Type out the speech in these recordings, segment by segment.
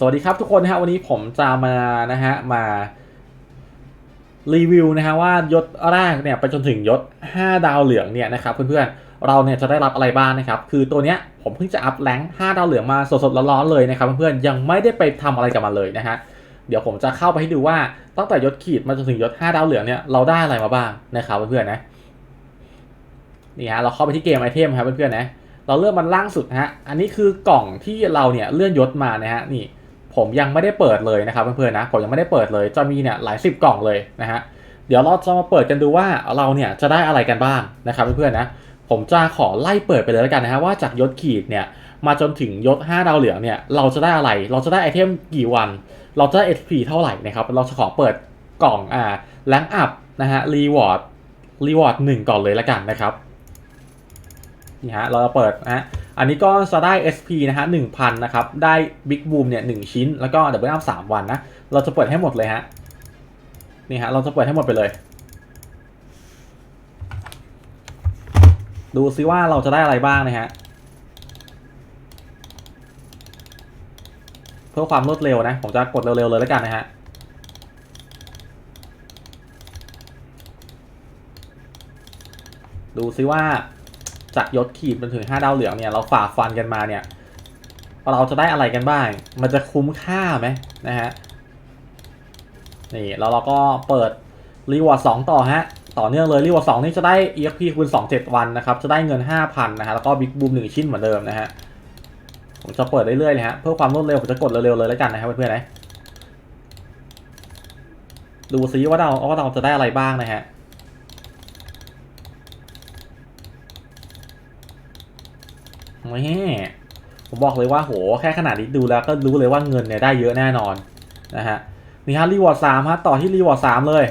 สวัสดีครับทุกคนนะฮะวันนี้ผมจะมานะฮะมารีวิวนะฮะว่ายศแรกเนี่ยไปจนถึงยศ 5 ดาวเหลืองเนี่ยนะครับเพื่อนๆเราเนี่ยจะได้รับอะไรบ้างนะครับคือตัวเนี้ยผมเพิ่งจะอัพแรง5ดาวเหลืองมาสดๆร้อนๆเลยนะครับเพื่อนๆยังไม่ได้ไปทำอะไรกับมันเลยนะฮะเดี๋ยวผมจะเข้าไปให้ดูว่าตั้งแต่ยศขีดมาจนถึงยศ 5 ดาวเหลืองเนี่ยเราได้อะไรมาบ้างนะครับเพื่อนๆนะนี่ฮะเราเข้าไปที่เกมไอเทมครับเพื่อนๆนะเราเลือนมันล่างสุดนะฮะอันนี้คือกล่องที่เราเนี่ยเลื่อนยศมานะฮะนี่ ผมยังไม่ได้เปิดเลยนะครับเพื่อนๆนะผมยังไม่ได้เปิดเลยจะมีเนี่ยหลายสิบกล่องเลยนะฮะเดี๋ยวเราจะมาเปิดกันดูว่าเราเนี่ยจะได้อะไรกันบ้างนะครับเพื่อนๆนะผมจะขอไล่เปิดไปเลยแล้วกันนะฮะว่าจากยศขีดเนี่ยมาจนถึงยศ5ดาวเหลืองเนี่ยเราจะได้อะไร เราจะได้ไอเทมกี่วัน เราจะได้ SP เท่าไหร่นะครับเราจะขอเปิดกล่องอ่าแลงอัพนะฮะรีวอร์ดรีวอร์ดหนึ่งก่อนเลยแล้วกันนะครับ นี่ฮะเราจะเปิดนะฮะอันนี้ก็จะได้ SP นะฮะ1,000นะครับ ได้ Big Boom เนี่ย1ชิ้น แล้วก็ Double Up 3วันนะ เราจะเปิดให้หมดเลยฮะนี่ฮะเราจะเปิดให้หมดไปเลย ดูซิว่าเราจะได้อะไรบ้างนะฮะเพื่อความรวดเร็วนะ ผมจะกดเร็วๆเลยแล้วกันนะฮะดูซิว่า จากยศขีดมันถึง5ดาวเหลืองเนี่ยเราฝ่าฟันกันมาเนี่ยเราจะได้อะไรกันบ้าง มันจะคุ้มค่าไหมนะฮะนี่แล้วเราก็เปิดรีวอร์ด2ต่อฮะต่อเนื่องเลยรีวอร์ด2นี่จะได้ EXP คูณ2 7 วันนะครับจะได้เงิน 5,000นะฮะแล้วก็บิ๊กบูม1ชิ้นเหมือนเดิมนะฮะผมจะเปิดเรื่อยๆเลยฮะเพื่อความรวดเร็วผมจะกดเร็วๆเลยแล้วกันนะครับเพื่อนๆนะดูซิว่าเราว่าเราจะได้อะไรบ้างนะฮะ แม่ผมบอกเลยว่าโหแค่ขนาดนี้ดูแล้วก็รู้เลยว่าเงินเนี่ยได้เยอะแน่นอนนะฮะนี่ฮะรีวอร์ดสามฮะต่อที่รีวอร์ดสามเลย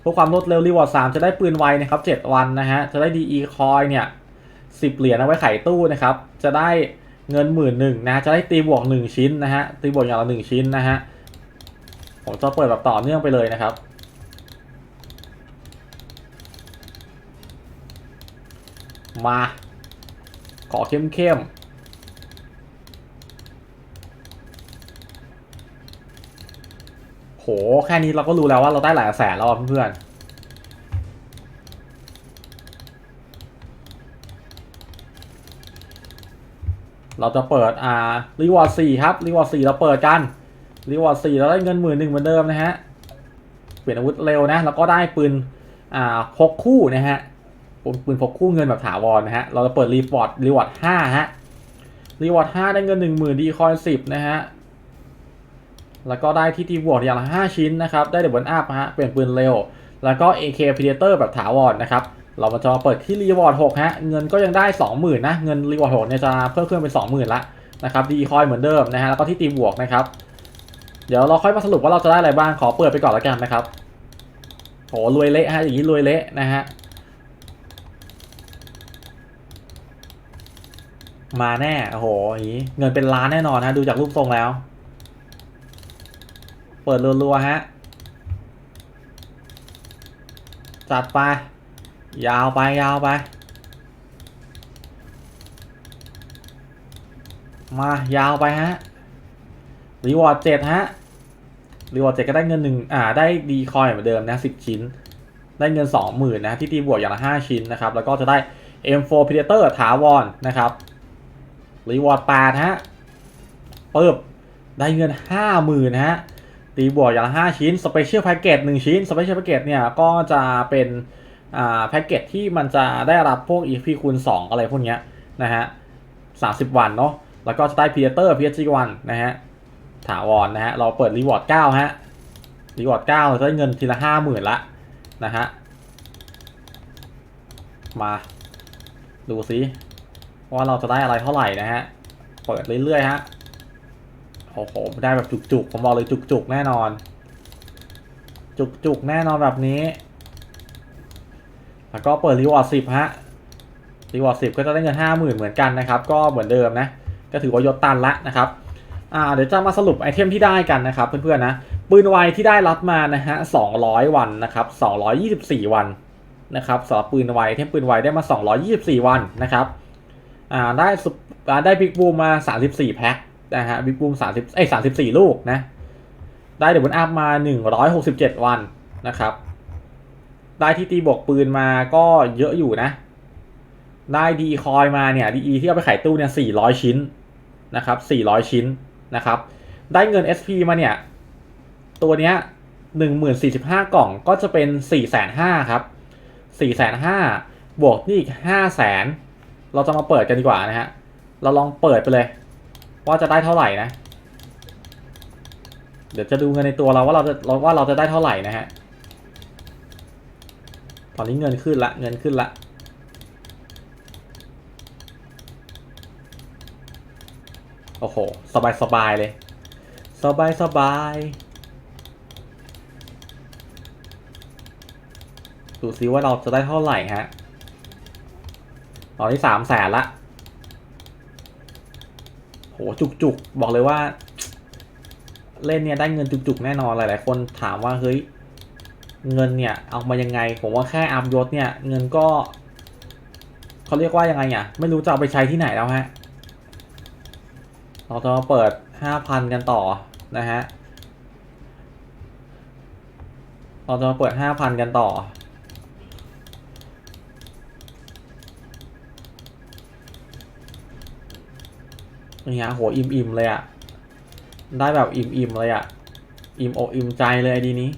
เพื่อความรวดเร็วรีวอร์ดสามจะได้ปืนไวนะครับเจ็ดวันนะฮะจะได้ดีคอยเนี่ยสิบเหรียญเอาไว้ไขตู้นะครับจะได้เงินหมื่นหนึ่งนะจะได้ตีบวกหนึ่งชิ้นนะฮะตีบวกอย่างละหนึ่งชิ้นนะฮะผมจะเปิดแบบต่อเนื่องไปเลยนะครับมา ขอเข้มเข้มโห แค่นี้เราก็รู้แล้วว่าเราได้หลายแสนแล้วเพื่อนเราจะเปิดอ่ารีวอร์ดสี่ครับรีวอร์ดสี่เราเปิดกันรีวอร์ดสี่เราได้เงินหมื่นหนึ่งเหมือนเดิมนะฮะ เปลี่ยนอาวุธเร็วนะ แล้วก็ได้ปืนอ่าพกคู่นะฮะ ปืนพกคู่เงินแบบถาวรนะฮะ เราจะเปิดรีวอร์ดรีวอร์ดห้าฮะ รีวอร์ดห้าได้เงินหนึ่งหมื่นดีคอยสิบนะฮะ แล้วก็ได้ที่ตีบวกอย่างละห้าชิ้นนะครับ ได้เดบเบิลอัพฮะ เปลี่ยนปืนเร็ว แล้วก็ AK Predator แบบถาวรนะครับ เรามาจะมาเปิดที่รีวอร์ดหกฮะ เงินก็ยังได้สองหมื่นนะ เงินรีวอร์ดหกเนี่ยจะเพิ่มขึ้นเป็นสองหมื่นละนะครับดีคอยเหมือนเดิมนะฮะ แล้วก็ที่ตีบวกนะครับ เดี๋ยวเราค่อยมาสรุปว่าเราจะได้อะไรบ้าง ขอเปิดไปก่อนแล้วกันนะครับโหรวยเละฮะ อย่างนี้รวยเละนะฮะ มาแน่โอ้โหอย่างนี้เงินเป็นล้านแน่นอนฮะดูจากรูปทรงแล้ว เปิดรัวๆฮะจัดไป ยาวไปยาวไป มายาวไปฮะรีวอร์ดเจ็ดฮะรีวอร์ดเจ็ดก็ได้เงินหนึ่งอ่าได้ดีคอยเหมือนเดิมนะสิบชิ้น ได้เงินสองหมื่นนะที่ตีบวกอย่างละห้าชิ้นนะครับ แล้วก็จะได้ M4 Predator ถาวรนะครับ รีวอร์ดแปดฮะปึ๊บได้เงินห้าหมื่นฮะ ตีบวกอย่างละห้าชิ้น สเปเชียลแพ็กเกจหนึ่งชิ้น สเปเชียลแพ็กเกจเนี่ยก็จะเป็นอ่าแพ็กเกจที่มันจะได้รับพวก EP คูณ2องอะไรพวกเนี้ยนะฮะสามสิบวันเนาะ แล้วก็จะได้ Predator PSG1 นนะฮะ ถาวรนะฮะ เราเปิดรีวอร์ดเก้าฮะ รีวอร์ดเก้าเราได้เงินทีละห้าหมื่นละนะฮะ มา ดูซิ ว่าเราจะได้อะไรเท่าไหร่นะฮะ เปิดเรื่อยๆฮะ โอ้โห ได้แบบจุกๆ ผมบอกเลยจุกๆ แน่นอน จุกๆ แน่นอนแบบนี้ แล้วก็เปิดรีวอร์ดสิบฮะ รีวอร์ดสิบก็จะได้เงินห้าหมื่นเหมือนกันนะครับ ก็เหมือนเดิมนะ ก็ถือว่ายศตันละนะครับ อ่า เดี๋ยวจะมาสรุปไอเทมที่ได้กันนะครับเพื่อนๆนะ ปืนไวที่ได้รับมานะฮะสองร้อยวันนะครับสองร้อยยี่สิบสี่วันนะครับสำหรับปืนไวเทมปืนไวได้มาสองร้อยยี่สิบสี่วันนะครับ อ่าได้สุได้บิ๊กบูมมาสามสิบสี่แพ็คนะฮะบิ๊กบูมสามสิบเอ้ยสามสิบสี่ลูกนะ ได้เดบนอัพมาหนึ่งร้อยหกสิบเจ็ดวันนะครับ ได้ที่ตีบวกปืนมาก็เยอะอยู่นะ ได้ดีคอยมาเนี่ยดีที่เอาไปขายตู้เนี่ยสี่ร้อยชิ้นนะครับสี่ร้อยชิ้นนะครับ ได้เงิน SP มาเนี่ย ตัวเนี้ยหนึ่งหมื่นสี่สิบห้ากล่องก็จะเป็นสี่แสนห้าครับสี่แสนห้าบวกนี่อีกห้าแสน เราจะมาเปิดกันดีกว่านะฮะ เราลองเปิดไปเลย ว่าจะได้เท่าไหร่นะ เดี๋ยวจะดูเงินในตัวเราว่าเราจะเราว่าเราจะได้เท่าไหร่นะฮะ ตอนนี้เงินขึ้นละเงินขึ้นละโอ้โห สบายสบายเลย สบายสบาย ดูซิว่าเราจะได้เท่าไหร่ฮะ อนนี้สามแสนละ โหจุกจุกบอกเลยว่า เล่นเนี่ยได้เงินจุกๆแน่นอนหลาย ๆ คนถามว่าเฮ้ยเงินเนี่ยเอามายังไง ผมว่าแค่อัพยศเนี่ย เงินก็เขาเรียกว่ายังไงอะไม่รู้จะเอาไปใช้ที่ไหนแล้วฮะเราจะมาเปิดห้าพันกันต่อนะฮะเราจะมาเปิดห้าพันกันต่อ เนี่ฮะโหอิ่มอิ่มๆเลยอะได้แบบอิ่มอิ่มๆเลยอะอิ่มอกอิ่มใจเลยไอดีนี้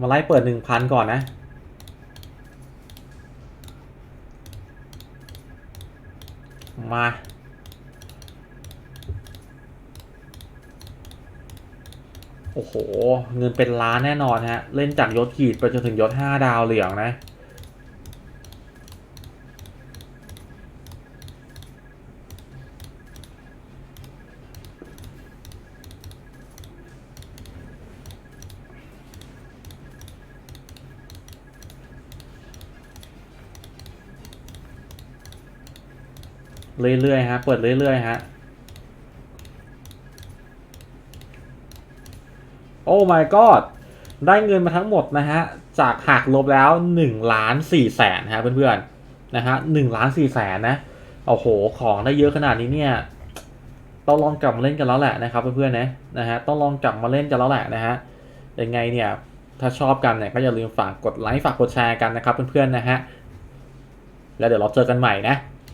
มาไล่เปิดหนึ่งพันก่อนนะมา โอ้โห เงินเป็นล้านแน่นอนฮะ เล่นจากยศขีดไปจนถึงยศห้าดาวเหลืองนะ เรื่อยๆฮะ เปิดเรื่อยๆฮะ โอ้ my god ได้เงินมาทั้งหมดนะฮะ จากหักลบแล้ว1ล้าน4แสนฮะเพื่อนๆนะฮะ1ล้าน4แสนนะ โอ้โห ของได้เยอะขนาดนี้เนี่ย ต้องลองกลับมาเล่นกันแล้วแหละนะครับเพื่อนๆนะนะฮะ ต้องลองกลับมาเล่นกันแล้วแหละนะฮะ ยังไงเนี่ย ถ้าชอบกันเนี่ยก็อย่าลืมฝากกดไลค์ ฝากกดแชร์กันนะครับเพื่อนๆนะฮะ แล้วเดี๋ยวเราเจอกันใหม่นะ